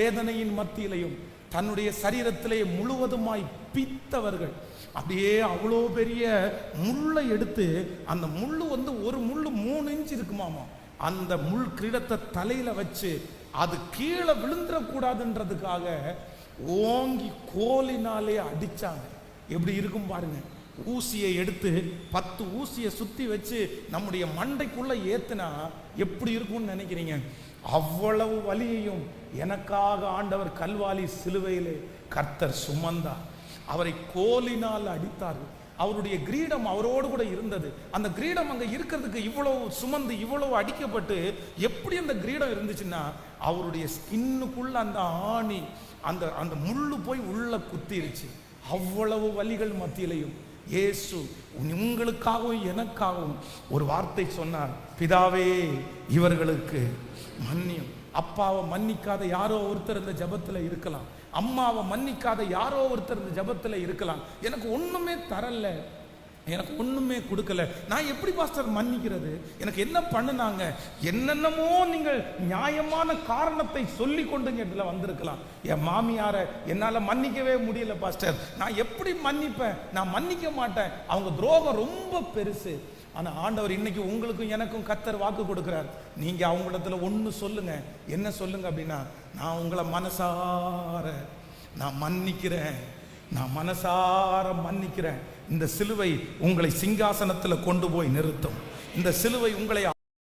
வேதனையின் மத்தியிலையும் தன்னுடைய சரீரத்திலே முழுவதுமாய் பித்தவர்கள். அப்படியே அவ்வளோ பெரிய முள்ளை எடுத்து அந்த முள் வந்து ஒரு முள் மூணு இன்ச்சு இருக்குமாமா? அந்த முள் கிரீடத்தை தலையில வச்சு அது கீழே விழுந்துடக்கூடாதுன்றதுக்காக ஓங்கி கோலினாலே அடிச்சாங்க. எப்படி இருக்கும் பாருங்க. ஊசியை எடுத்து பத்து ஊசியை சுற்றி வச்சு நம்முடைய மண்டைக்குள்ளே ஏற்றுனா எப்படி இருக்கும்னு நினைக்கிறீங்க? அவ்வளவு வலியையும் எனக்காக ஆண்டவர் கல்வாலி சிலுவையிலே கர்த்தர் சுமந்தார். அவரை கோலினால் அடித்தார்கள் அவருடைய கிரீடம் அவரோடு கூட இருந்தது. அந்த கிரீடம் அங்கே இருக்கிறதுக்கு இவ்வளவு சுமந்து இவ்வளவு அடிக்கப்பட்டு எப்படி அந்த கிரீடம் இருந்துச்சுன்னா அவருடைய ஸ்கின்னுக்குள்ள அந்த ஆணி அந்த அந்த முள்ளு போய் உள்ள குத்திருச்சு. அவ்வளவு வலிகள் மத்தியிலையும். இயேசு உங்களுக்காகவும் எனக்காகவும் ஒரு வார்த்தை சொன்னார். பிதாவே இவர்களுக்கு மன்னியும். அப்பாவை மன்னிக்காத யாரோ ஒருத்தர் இந்த ஜபத்தில் இருக்கலாம். அம்மாவை மன்னிக்காத யாரோ ஒருத்தர் இந்த ஜபத்தில் இருக்கலாம். எனக்கு ஒன்றுமே தரல. எனக்கு ஒண்ணுமே கொடுக்கல. நான் எப்படி பாஸ்டர் மன்னிக்கிறது? எனக்கு என்ன பண்ணுனாங்க? என்னென்னமோ நீங்கள் நியாயமான காரணத்தை சொல்லி கொண்டுங்க இடத்துல வந்திருக்கலாம். என் மாமியாரை என்னால மன்னிக்கவே முடியல பாஸ்டர். நான் எப்படி மன்னிப்பேன்? நான் மன்னிக்க மாட்டேன். அவங்க துரோகம் ரொம்ப பெருசு. ஆனால் ஆண்டவர் இன்னைக்கு உங்களுக்கும் எனக்கும் கத்தர் வாக்கு கொடுக்குறார். நீங்க அவங்களிடத்துல ஒன்று சொல்லுங்க. என்ன சொல்லுங்க அப்படின்னா நான் உங்களை மனசார நான் மன்னிக்கிறேன். நான் மனசார மன்னிக்கிறேன். இந்த சிலுவை உங்களை சிங்காசனத்தில் கொண்டு போய் நிறுத்தும். இந்த சிலுவை உங்களை